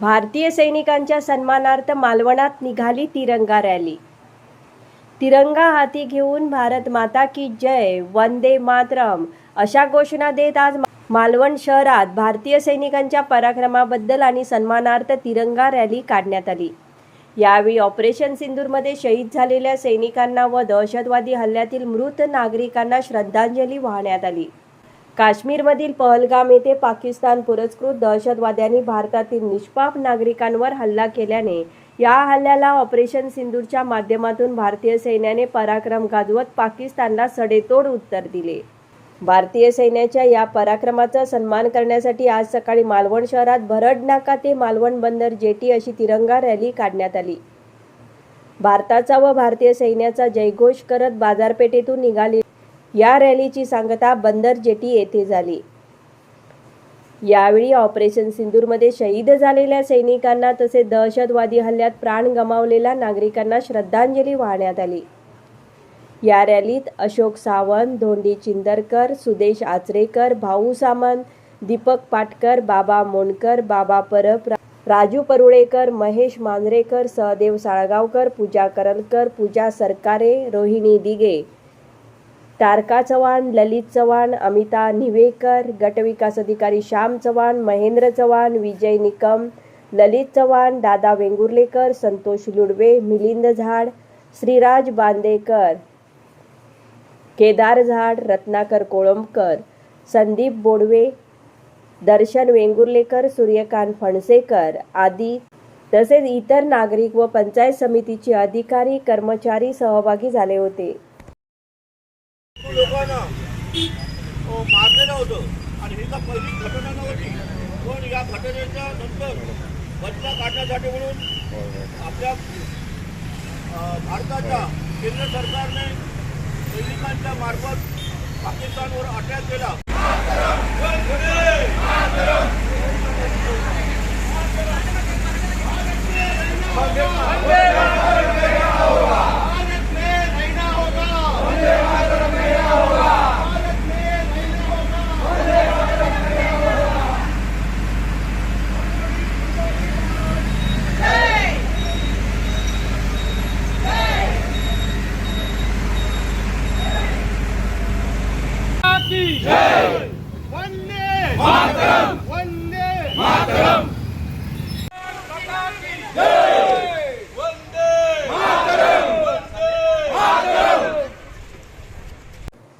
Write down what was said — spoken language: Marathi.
भारतीय सैनिकांच्या सन्मानार्थ मालवणात निघाली तिरंगा रॅली. तिरंगा हाती घेऊन भारत माता की जय वंदे मातरम अशा घोषणा देत आज मालवण शहरात भारतीय सैनिकांच्या पराक्रमाबद्दल आणि सन्मानार्थ तिरंगा रॅली काढण्यात आली. यावेळी ऑपरेशन सिंदूरमध्ये शहीद झालेल्या सैनिकांना व दहशतवादी हल्ल्यातील मृत नागरिकांना श्रद्धांजली वाहण्यात आली. काश्मीरमधील पहलगाम येथे पाकिस्तान पुरस्कृत दहशतवाद्यांनी भारतातील निष्पाप नागरिकांवर हल्ला केल्याने या हल्ल्याला ऑपरेशन सिंदूरच्या माध्यमातून भारतीय सैन्याने पराक्रम गाजवत पाकिस्तानला सडेतोड उत्तर दिले. भारतीय सैन्याच्या या पराक्रमाचा सन्मान करण्यासाठी आज सकाळी मालवण शहरात भरड नाका ते मालवण बंदर जेटी अशी तिरंगा रॅली काढण्यात आली. भारताचा व भारतीय सैन्याचा जयघोष करत बाजारपेठेतून निघाली या रॅलीची सांगता बंदर जेटी येथे झाली. यावेळी ऑपरेशन सिंदूरमध्ये शहीद झालेल्या सैनिकांना तसेच दहशतवादी हल्ल्यात प्राण गमावलेल्या नागरिकांना श्रद्धांजली वाहण्यात आली. या रॅलीत अशोक सावंत धोंडी चिंदरकर सुदेश आचरेकर भाऊ सामंत दीपक पाटकर बाबा मोंडकर बाबा परब राजू परुळेकर महेश मांजरेकर सहदेव साळगावकर पूजा करलकर पूजा सरकारे रोहिणी दिगे तारका चव्हाण ललित चव्हाण अमिता निवेकर गटविकास अधिकारी श्याम चव्हाण महेंद्र चव्हाण विजय निकम ललित चव्हाण दादा वेंगुर्लेकर संतोष लुडवे मिलिंद झाड श्रीराज बांदेकर केदार झाड रत्नाकर कोळंबकर संदीप बोडवे दर्शन वेंगुर्लेकर सूर्यकांत फणसेकर आदी तसेच इतर नागरिक व पंचायत समितीचे अधिकारी कर्मचारी सहभागी झाले होते. लोकांना हो, मारलेलं होतं. आणि ही पहिली घटना नव्हती. पण या घटनेच्या नंतर बदला काढण्यासाठी म्हणून आपल्या भारताच्या केंद्र सरकारने सैनिकांच्या मार्फत पाकिस्तानवर अटॅक केला.